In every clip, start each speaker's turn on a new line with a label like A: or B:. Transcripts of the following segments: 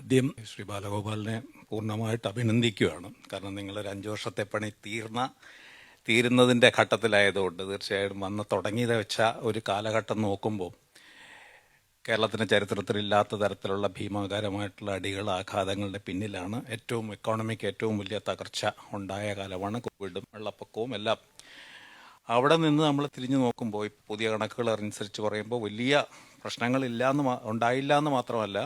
A: ആദ്യം ശ്രീ ബാലഗോപാലിനെ പൂർണമായിട്ട് അഭിനന്ദിക്കുകയാണ്. കാരണം നിങ്ങളൊരു അഞ്ചു വർഷത്തെ പണി തീർന്ന തീരുന്നതിന്റെ ഘട്ടത്തിലായതുകൊണ്ട് തീർച്ചയായിട്ടും വന്ന് തുടങ്ങിയത് വെച്ച ഒരു കാലഘട്ടം നോക്കുമ്പോൾ കേരളത്തിന്റെ ചരിത്രത്തിലില്ലാത്ത തരത്തിലുള്ള ഭീമാകാരമായിട്ടുള്ള അടികൾ ആഘാതങ്ങളുടെ പിന്നിലാണ് ഏറ്റവും എക്കോണമിക്ക് ഏറ്റവും വലിയ തകർച്ച ഉണ്ടായ കാലമാണ് കോവിഡും വെള്ളപ്പൊക്കവും എല്ലാം. അവിടെ നിന്ന് നമ്മൾ തിരിഞ്ഞു നോക്കുമ്പോൾ പുതിയ കണക്കുകൾ അനുസരിച്ച് പറയുമ്പോൾ വലിയ പ്രശ്നങ്ങളില്ല എന്ന് ഉണ്ടായില്ല എന്ന് മാത്രമല്ല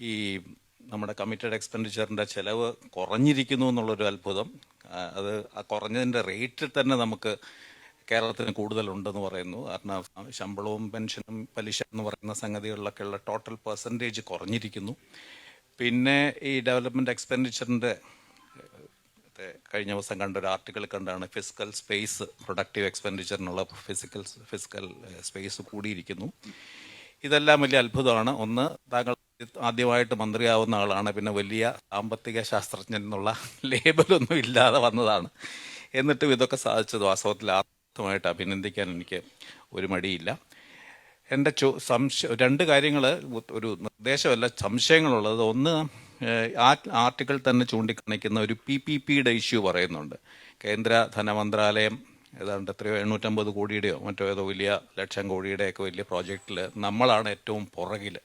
A: ഈ നമ്മുടെ കമ്മിറ്റഡ് എക്സ്പെൻഡിച്ചറിന്റെ ചിലവ് കുറഞ്ഞിരിക്കുന്നു എന്നുള്ളൊരു അത്ഭുതം. അത് ആ കുറഞ്ഞതിന്റെ റേറ്റിൽ തന്നെ നമുക്ക് കേരളത്തിന് കൂടുതലുണ്ടെന്ന് പറയുന്നു. കാരണം ശമ്പളവും പെൻഷനും പലിശ എന്ന് പറയുന്ന സംഗതികളിലൊക്കെ ഉള്ള ടോട്ടൽ പെർസെന്റേജ് കുറഞ്ഞിരിക്കുന്നു. പിന്നെ ഈ ഡെവലപ്മെന്റ് എക്സ്പെൻഡിച്ചറിന്റെ കഴിഞ്ഞ ദിവസം കണ്ട ഒരു ആർട്ടിക്കിൾ കണ്ടാണ് ഫിസിക്കൽ സ്പേസ് പ്രൊഡക്റ്റീവ് എക്സ്പെൻഡിച്ചറിനുള്ള ഫിസിക്കൽ ഫിസിക്കൽ സ്പേസ് കൂടിയിരിക്കുന്നു. ഇതെല്ലാം വലിയ അത്ഭുതമാണ്. ഒന്ന് താങ്കൾ ആദ്യമായിട്ട് മന്ത്രിയാവുന്ന ആളാണ്. പിന്നെ വലിയ സാമ്പത്തിക ശാസ്ത്രജ്ഞൻ എന്നുള്ള ലേബലൊന്നും ഇല്ലാതെ വന്നതാണ്. എന്നിട്ടും ഇതൊക്കെ സാധിച്ചത് വാസ്തവത്തിൽ ആത്മമായിട്ട് അഭിനന്ദിക്കാൻ എനിക്ക് ഒരു മടിയില്ല. എന്റെ ചോ സംശയ രണ്ട് കാര്യങ്ങൾ ഒരു നിർദ്ദേശമല്ല സംശയങ്ങളുള്ളത്. ഒന്ന് ആ ആർട്ടിക്കിൾ തന്നെ ചൂണ്ടിക്കാണിക്കുന്ന ഒരു പി പി പിയുടെ ഇഷ്യൂ പറയുന്നുണ്ട്. കേന്ദ്ര ധനമന്ത്രാലയം ഏതാണ്ട് എത്രയോ എണ്ണൂറ്റമ്പത് കോടിയുടെയോ മറ്റോ ഏതോ വലിയ ലക്ഷം കോടിയുടെയൊക്കെ വലിയ പ്രോജക്റ്റിൽ നമ്മളാണ് ഏറ്റവും പുറകിൽ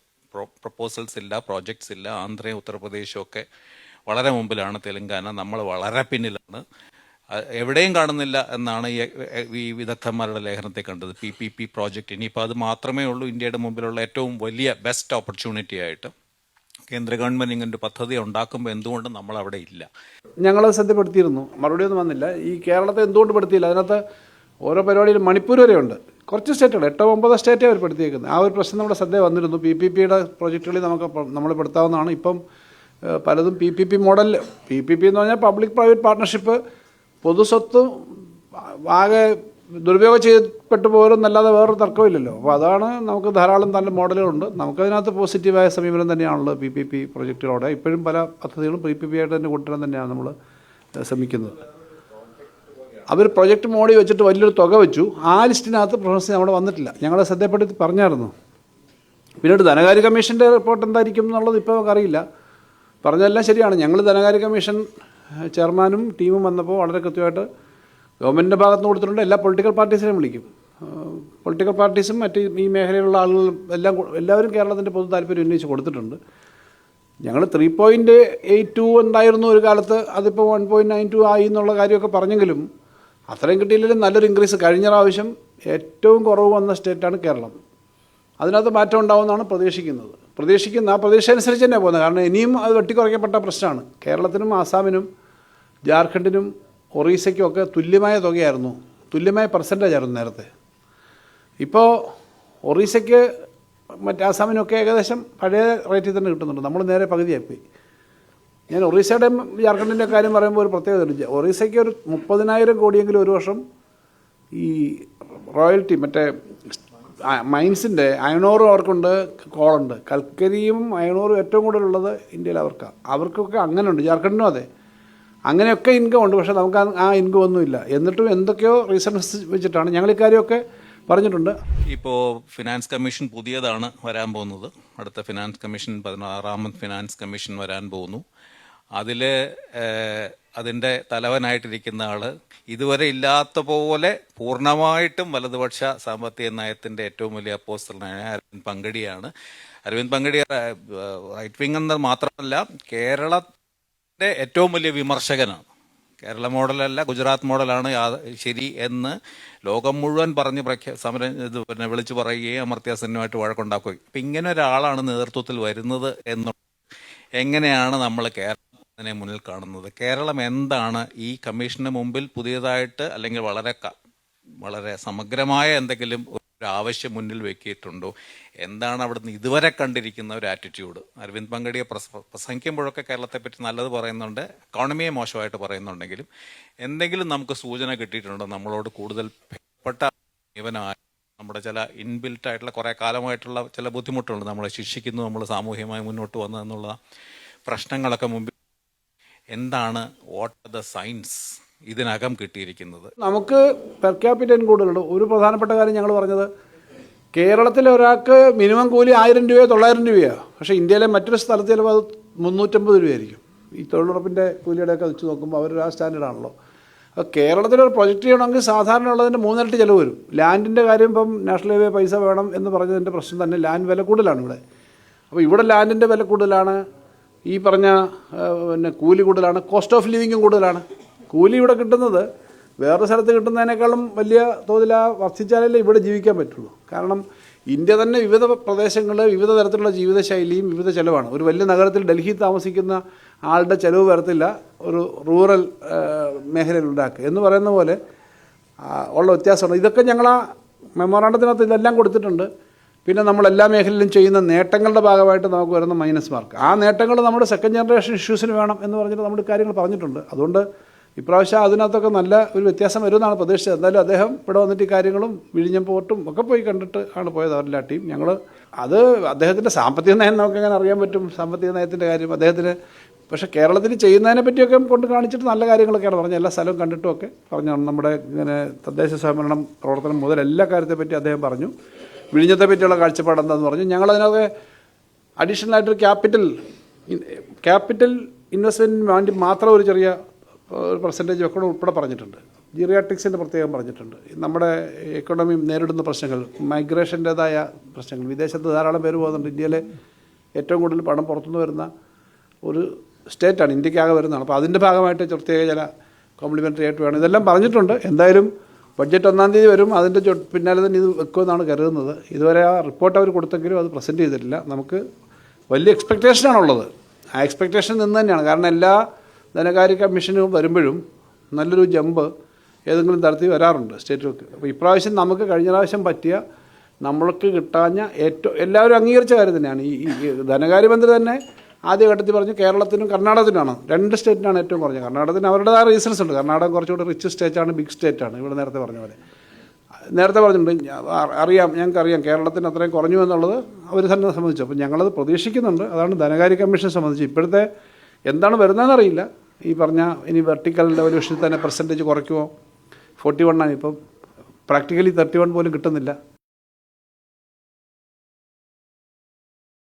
A: പ്രപ്പോസൽസ് ഇല്ല പ്രോജക്ട്സ് ഇല്ല. ആന്ധ്രയും ഉത്തർപ്രദേശും ഒക്കെ വളരെ മുമ്പിലാണ് തെലങ്കാന. നമ്മൾ വളരെ പിന്നിലാണ്. എവിടെയും കാണുന്നില്ല എന്നാണ് ഈ വിദഗ്ധന്മാരുടെ ലേഖനത്തെ കണ്ടത്. പി പി പി പ്രോജക്റ്റ് ഇനിയിപ്പോൾ അത് മാത്രമേ ഉള്ളൂ ഇന്ത്യയുടെ മുമ്പിലുള്ള ഏറ്റവും വലിയ ബെസ്റ്റ് ഓപ്പർച്യൂണിറ്റി ആയിട്ട്. കേന്ദ്ര ഗവൺമെന്റ് ഇങ്ങനെ ഒരു പദ്ധതി ഉണ്ടാക്കുമ്പോൾ എന്തുകൊണ്ട് നമ്മൾ അവിടെ ഇല്ല?
B: ഞങ്ങളത് ശ്രദ്ധപ്പെടുത്തിയിരുന്നു. മറുപടിയൊന്നും വന്നില്ല. ഈ കേരളത്തെ എന്തുകൊണ്ട് പെടുത്തിയില്ല? അതിനകത്ത് ഓരോ പരിപാടിയിലും മണിപ്പൂർ വരെയുണ്ട്. കുറച്ച് സ്റ്റേറ്റുകൾ എട്ടോ ഒമ്പതോ സ്റ്റേറ്റേ അവർ പെടുത്തിയേക്കുന്നത് ആ ഒരു പ്രശ്നം നമ്മുടെ ശ്രദ്ധ വന്നിരുന്നു. പി പി പിയുടെ പ്രോജക്റ്റുകളിൽ നമുക്ക് നമ്മൾ പെടുത്താവുന്നതാണ്. ഇപ്പം പലതും പി പി പി മോഡലിൽ പി പി പി എന്ന് പറഞ്ഞാൽ പബ്ലിക് പ്രൈവറ്റ് പാർട്ട്ണർഷിപ്പ് പൊതുസ്വത്തും ആകെ ദുരുപയോഗം ചെയ്യപ്പെട്ടു പോരുന്നല്ലാതെ വേറൊരു തർക്കമില്ലല്ലോ അപ്പോൾ അതാണ് നമുക്ക് ധാരാളം നല്ല മോഡലുകളുണ്ട്. നമുക്കതിനകത്ത് പോസിറ്റീവായ സമീപനം തന്നെയാണുള്ളത് പി പി പി പ്രൊജക്റ്റുകളോടെ ഇപ്പോഴും പല പദ്ധതികളും പി പി പി ആയിട്ട് തന്നെ കൊണ്ടുവരാൻ തന്നെയാണ് നമ്മൾ ശ്രമിക്കുന്നത്. അവർ പ്രൊജക്റ്റ് മോഡി വെച്ചിട്ട് വലിയൊരു തുക വെച്ചു. ആ ലിസ്റ്റിനകത്ത് പ്രൊഫസർ അവിടെ വന്നിട്ടില്ല. ഞങ്ങളെ ശ്രദ്ധപ്പെടുത്തി പറഞ്ഞായിരുന്നു. പിന്നീട് ധനകാര്യ കമ്മീഷന്റെ റിപ്പോർട്ട് എന്തായിരിക്കും എന്നുള്ളത് ഇപ്പോൾ നമുക്കറിയില്ല പറഞ്ഞതെല്ലാം ശരിയാണ്. ഞങ്ങൾ ധനകാര്യ കമ്മീഷൻ ചെയർമാനും ടീമും വന്നപ്പോൾ വളരെ കൃത്യമായിട്ട് ഗവൺമെന്റിന്റെ ഭാഗത്തുനിന്ന് കൊടുത്തിട്ടുണ്ട്. എല്ലാ പൊളിറ്റിക്കൽ പാർട്ടീസിനെയും വിളിക്കും. പൊളിറ്റിക്കൽ പാർട്ടീസും മറ്റ് ഈ മേഖലയിലുള്ള ആളുകളും എല്ലാം എല്ലാവരും കേരളത്തിന്റെ പൊതു താല്പര്യം ഉന്നയിച്ച് കൊടുത്തിട്ടുണ്ട്. ഞങ്ങൾ ത്രീ പോയിന്റ് എയ്റ്റ് ടു ഉണ്ടായിരുന്നു ഒരു കാലത്ത്. അതിപ്പോൾ വൺ പോയിന്റ് നയൻ ടു ആയി എന്നുള്ള കാര്യമൊക്കെ പറഞ്ഞെങ്കിലും അത്രയും കിട്ടിയില്ലെങ്കിലും നല്ലൊരു ഇൻക്രീസ് കഴിഞ്ഞ പ്രാവശ്യം ഏറ്റവും കുറവ് വന്ന സ്റ്റേറ്റാണ് കേരളം. അതിനകത്ത് മാറ്റം ഉണ്ടാവുമെന്നാണ് പ്രതീക്ഷിക്കുന്നത്. പ്രതീക്ഷിക്കുന്ന ആ പ്രതീക്ഷ അനുസരിച്ച് തന്നെ പോകുന്നത്. കാരണം ഇനിയും അത് വെട്ടിക്കുറയ്ക്കപ്പെട്ട പ്രശ്നമാണ്. കേരളത്തിനും ആസാമിനും ജാർഖണ്ഡിനും ഒറീസയ്ക്കും ഒക്കെ തുല്യമായ തുകയായിരുന്നു. തുല്യമായ പെർസെന്റേജ് ആയിരുന്നു നേരത്തെ. ഇപ്പോൾ ഒറീസയ്ക്ക് മറ്റ് ആസാമിനൊക്കെ ഏകദേശം പഴയ റേറ്റിൽ തന്നെ കിട്ടുന്നുണ്ട്. നമ്മൾ നേരെ പകുതിയായിപ്പോയി ഞാൻ ഒറീസയുടെയും ജാർഖണ്ഡിന്റെ കാര്യം പറയുമ്പോൾ ഒരു പ്രത്യേകത ഒറീസയ്ക്ക് ഒരു മുപ്പതിനായിരം കോടിയെങ്കിലും ഒരു വർഷം ഈ റോയൽറ്റി മറ്റേ മൈൻസിന്റെ അയണോറും അവർക്കുണ്ട് കോളുണ്ട്. കൽക്കരിയും അയണോറും ഏറ്റവും കൂടുതലുള്ളത് ഇന്ത്യയിൽ അവർക്കാണ് അവർക്കൊക്കെ അങ്ങനെ ഉണ്ട് ജാർഖണ്ഡിനും അതെ. അങ്ങനെയൊക്കെ ഇൻകം ഉണ്ട്. പക്ഷേ നമുക്ക് ആ ഇൻകം ഒന്നുമില്ല. എന്നിട്ടും എന്തൊക്കെയോ റീസൺസ് വെച്ചിട്ടാണ് ഞങ്ങൾ ഇക്കാര്യമൊക്കെ പറഞ്ഞിട്ടുണ്ട്.
A: ഇപ്പോൾ ഫിനാൻസ് കമ്മീഷൻ പുതിയതാണ് വരാൻ പോകുന്നത്. അടുത്ത ഫിനാൻസ് കമ്മീഷൻ പതിനാറാമത് ഫിനാൻസ് കമ്മീഷൻ വരാൻ പോകുന്നു. അതിൽ അതിന്റെ തലവനായിട്ടിരിക്കുന്ന ആൾ ഇതുവരെ ഇല്ലാത്ത പോലെ പൂർണമായിട്ടും വലതുപക്ഷ സാമ്പത്തിക നയത്തിന്റെ ഏറ്റവും വലിയ അപ്പോസ്റ്റലായ അരവിന്ദ് പങ്കടിയാണ്. അരവിന്ദ് പങ്കടി റൈറ്റ് വിങ് എന്ന് മാത്രമല്ല കേരളത്തിന്റെ ഏറ്റവും വലിയ വിമർശകനാണ്. കേരള മോഡലല്ല ഗുജറാത്ത് മോഡലാണ് ശരി എന്ന് ലോകം മുഴുവൻ പറഞ്ഞ് പ്രഖ്യാ സമരം ഇത് പിന്നെ വിളിച്ചു പറയുകയും അമർത്യ സെന്നുമായിട്ട് വഴക്കുണ്ടാക്കുകയും. അപ്പം ഇങ്ങനെ ഒരാളാണ് നേതൃത്വത്തിൽ വരുന്നത് എന്ന് എങ്ങനെയാണ് നമ്മൾ കേരളത്തിനെ മുന്നിൽ കാണുന്നത്? കേരളം എന്താണ് ഈ കമ്മീഷന് മുമ്പിൽ പുതിയതായിട്ട് അല്ലെങ്കിൽ വളരെ വളരെ സമഗ്രമായ എന്തെങ്കിലും ആവശ്യം മുന്നിൽ വെക്കിയിട്ടുണ്ടോ? എന്താണ് അവിടുന്ന് ഇതുവരെ കണ്ടിരിക്കുന്ന ഒരു ആറ്റിറ്റ്യൂഡ് അരവിന്ദ് പങ്കടിയെ പ്രസ- പ്രസംഗിക്കുമ്പോഴൊക്കെ കേരളത്തെ പറ്റി നല്ലത് പറയുന്നുണ്ട് എക്കോണമിയെ മോശമായിട്ട് പറയുന്നുണ്ടെങ്കിലും എന്തെങ്കിലും നമുക്ക് സൂചന കിട്ടിയിട്ടുണ്ടോ? നമ്മളോട് കൂടുതൽ പെട്ട ജീവനായ നമ്മുടെ ചില ഇൻബിൽറ്റ് ആയിട്ടുള്ള കുറേ കാലമായിട്ടുള്ള ചില ബുദ്ധിമുട്ടുണ്ട് നമ്മളെ ശിക്ഷിക്കുന്നു നമ്മൾ സാമൂഹ്യമായി മുന്നോട്ട് വന്നു എന്നുള്ള പ്രശ്നങ്ങളൊക്കെ മുമ്പിൽ. എന്താണ് വാട്ട് ദ സയൻസ് ഇതിനകം കിട്ടിയിരിക്കുന്നത്.
B: നമുക്ക് പെർ ക്യാപിറ്റൻ കൂടുതലുണ്ട്. ഒരു പ്രധാനപ്പെട്ട കാര്യം ഞങ്ങൾ പറഞ്ഞത് കേരളത്തിലെ ഒരാൾക്ക് മിനിമം കൂലി ആയിരം രൂപയോ തൊള്ളായിരം രൂപയോ? പക്ഷേ ഇന്ത്യയിലെ മറ്റൊരു സ്ഥലത്ത് ചിലപ്പോൾ അത് മുന്നൂറ്റമ്പത് രൂപയായിരിക്കും. ഈ തൊഴിലുറപ്പിന്റെ കൂലിയുടെയൊക്കെ വെച്ച് നോക്കുമ്പോൾ അവർ ആ സ്റ്റാൻഡേർഡാണല്ലോ അപ്പോൾ കേരളത്തിൽ ഒരു പ്രൊജക്റ്റ് ചെയ്യണമെങ്കിൽ സാധാരണ ഉള്ളതിന്റെ മൂന്നിരട്ടി ചിലവ് വരും. ലാൻഡിന്റെ കാര്യം ഇപ്പം നാഷണൽ ഹൈവേ പൈസ വേണം എന്ന് പറഞ്ഞതിന്റെ പ്രശ്നം തന്നെ ലാൻഡ് വില കൂടുതലാണ് ഇവിടെ. അപ്പോൾ ഇവിടെ ലാൻഡിന്റെ വില കൂടുതലാണ്. ഈ പറഞ്ഞ പിന്നെ കൂലി കൂടുതലാണ്. കോസ്റ്റ് ഓഫ് ലിവിങ്ങും കൂടുതലാണ്. കൂലി ഇവിടെ കിട്ടുന്നത് വേറെ സ്ഥലത്ത് കിട്ടുന്നതിനേക്കാളും വലിയ തോതിൽ ആ വർദ്ധിച്ചാലല്ലേ ഇവിടെ ജീവിക്കാൻ പറ്റുള്ളൂ. കാരണം ഇന്ത്യ തന്നെ വിവിധ പ്രദേശങ്ങൾ വിവിധ തരത്തിലുള്ള ജീവിതശൈലിയും വിവിധ ചിലവാണ്. ഒരു വലിയ നഗരത്തിൽ ഡൽഹി താമസിക്കുന്ന ആളുടെ ചിലവ് വരത്തില്ല. ഒരു റൂറൽ മേഖലയിൽ ഉണ്ടാക്കുക. എന്ന് പറയുന്ന പോലെ ഉള്ള വ്യത്യാസമാണ്. ഇതൊക്കെ ഞങ്ങൾ ആ മെമ്മോറാണ്ടത്തിനകത്ത് ഇതെല്ലാം കൊടുത്തിട്ടുണ്ട്. പിന്നെ നമ്മൾ എല്ലാ മേഖലയിലും ചെയ്യുന്ന നേട്ടങ്ങളുടെ ഭാഗമായിട്ട് നമുക്ക് വരുന്ന മൈനസ് മാർക്ക്. ആ നേട്ടങ്ങൾ നമ്മുടെ സെക്കൻഡ് ജനറേഷൻ ഇഷ്യൂസിന് വേണം എന്ന് പറഞ്ഞിട്ട് നമ്മൾ കാര്യങ്ങൾ പറഞ്ഞിട്ടുണ്ട്. അതുകൊണ്ട് ഇപ്രാവശ്യം അതിനകത്തൊക്കെ നല്ല ഒരു വ്യത്യാസം വരുമെന്നാണ് പ്രതീക്ഷിച്ചത്. എന്തായാലും അദ്ദേഹം ഇവിടെ വന്നിട്ട് ഈ കാര്യങ്ങളും വിഴിഞ്ഞം പോർട്ടും ഒക്കെ പോയി കണ്ടിട്ട് ആണ് പോയത് അവരുടെ ടീം. ഞങ്ങൾ അത് അദ്ദേഹത്തിന്റെ സാമ്പത്തിക നയം നമുക്ക് എങ്ങനെ അറിയാൻ പറ്റും? സാമ്പത്തിക നയത്തിന്റെ കാര്യം അദ്ദേഹത്തിന് പക്ഷേ കേരളത്തിൽ ചെയ്യുന്നതിനെ പറ്റിയൊക്കെ കൊണ്ട് കാണിച്ചിട്ട് നല്ല കാര്യങ്ങളൊക്കെയാണ് പറഞ്ഞത്. എല്ലാ സ്ഥലവും കണ്ടിട്ടുമൊക്കെ പറഞ്ഞു നമ്മുടെ ഇങ്ങനെ തദ്ദേശ സ്വയംഭരണം പ്രവർത്തനം മുതൽ എല്ലാ കാര്യത്തെപ്പറ്റി അദ്ദേഹം പറഞ്ഞു. വിഴിഞ്ഞത്തെ പറ്റിയുള്ള കാഴ്ചപ്പാട് എന്താണെന്ന് പറഞ്ഞു. ഞങ്ങളതിനകത്ത് അഡീഷണൽ ആയിട്ടൊരു ക്യാപിറ്റൽ ക്യാപിറ്റൽ ഇൻവെസ്റ്റ്മെന്റിന് വേണ്ടി മാത്രം ഒരു ചെറിയ പെർസെന്റേജ് ഒക്കെ ഉൾപ്പെടെ പറഞ്ഞിട്ടുണ്ട്. ജിറിയാട്രിക്സിന്റെ പ്രത്യേകം പറഞ്ഞിട്ടുണ്ട്. നമ്മുടെ എക്കണോമി നേരിടുന്ന പ്രശ്നങ്ങൾ മൈഗ്രേഷന്റേതായ പ്രശ്നങ്ങൾ. വിദേശത്ത് ധാരാളം പേര് പോകുന്നുണ്ട്. ഇന്ത്യയിലെ ഏറ്റവും കൂടുതൽ പണം പുറത്തുനിന്ന് വരുന്ന ഒരു സ്റ്റേറ്റാണ് ഇന്ത്യക്കാകെ വരുന്നതാണ്. അപ്പോൾ അതിന്റെ ഭാഗമായിട്ട് പ്രത്യേക ചില കോംപ്ലിമെന്ററി ആയിട്ട് വേണം. ഇതെല്ലാം പറഞ്ഞിട്ടുണ്ട്. എന്തായാലും ബഡ്ജറ്റ് ഒന്നാം തീയതി വരും. അതിന്റെ പിന്നാലെ തന്നെ ഇത് വെക്കുമെന്നാണ് കരുതുന്നത്. ഇതുവരെ ആ റിപ്പോർട്ട് അവർ കൊടുത്തെങ്കിലും അത് പ്രസന്റ് ചെയ്തിട്ടില്ല. നമുക്ക് വലിയ എക്സ്പെക്റ്റേഷനാണുള്ളത് ആ എക്സ്പെക്റ്റേഷൻ നിന്ന് തന്നെയാണ്. കാരണം എല്ലാ ധനകാര്യ കമ്മീഷന് വരുമ്പോഴും നല്ലൊരു ജമ്പ് ഏതെങ്കിലും തരത്തിൽ വരാറുണ്ട് സ്റ്റേറ്റുകൾക്ക് അപ്പോൾ ഇപ്രാവശ്യം നമുക്ക് കഴിഞ്ഞ പ്രാവശ്യം പറ്റിയ നമ്മൾക്ക് കിട്ടാഞ്ഞ ഏറ്റവും എല്ലാവരും അംഗീകരിച്ച കാര്യം തന്നെയാണ്. ഈ ധനകാര്യമന്ത്രി തന്നെ ആദ്യഘട്ടത്തിൽ പറഞ്ഞു കേരളത്തിനും കർണാടകത്തിനാണ് രണ്ട് സ്റ്റേറ്റിനാണ് ഏറ്റവും കുറഞ്ഞത്. കർണാടകത്തിന് അവരുടേതായ റീസൺസ് ഉണ്ട്. കർണാടകം കുറച്ചുകൂടി റിച്ച് സ്റ്റേറ്റാണ് ബിഗ് സ്റ്റേറ്റാണ് ഇവിടെ നേരത്തെ പറഞ്ഞ പോലെ. നേരത്തെ പറഞ്ഞിട്ടുണ്ട് അറിയാം ഞങ്ങൾക്ക് അറിയാം കേരളത്തിന് അത്രയും കുറഞ്ഞു എന്നുള്ളത് അവർ തന്നെ സംബന്ധിച്ചു. അപ്പോൾ ഞങ്ങളത് പ്രതീക്ഷിക്കുന്നുണ്ട്. അതാണ് ധനകാര്യ കമ്മീഷനെ സംബന്ധിച്ച്. ഇപ്പോഴത്തെ എന്താണ് വരുന്നതെന്ന് അറിയില്ല. ഈ പറഞ്ഞ ഇനി വെർട്ടിക്കൽ ഡെവല്യൂഷനിൽ തന്നെ പെർസെന്റേജ് കുറയ്ക്കുമോ ഫോർട്ടി വണ്ണാണ് ഇപ്പം പ്രാക്ടിക്കലി തേർട്ടി വൺ പോലും കിട്ടുന്നില്ല.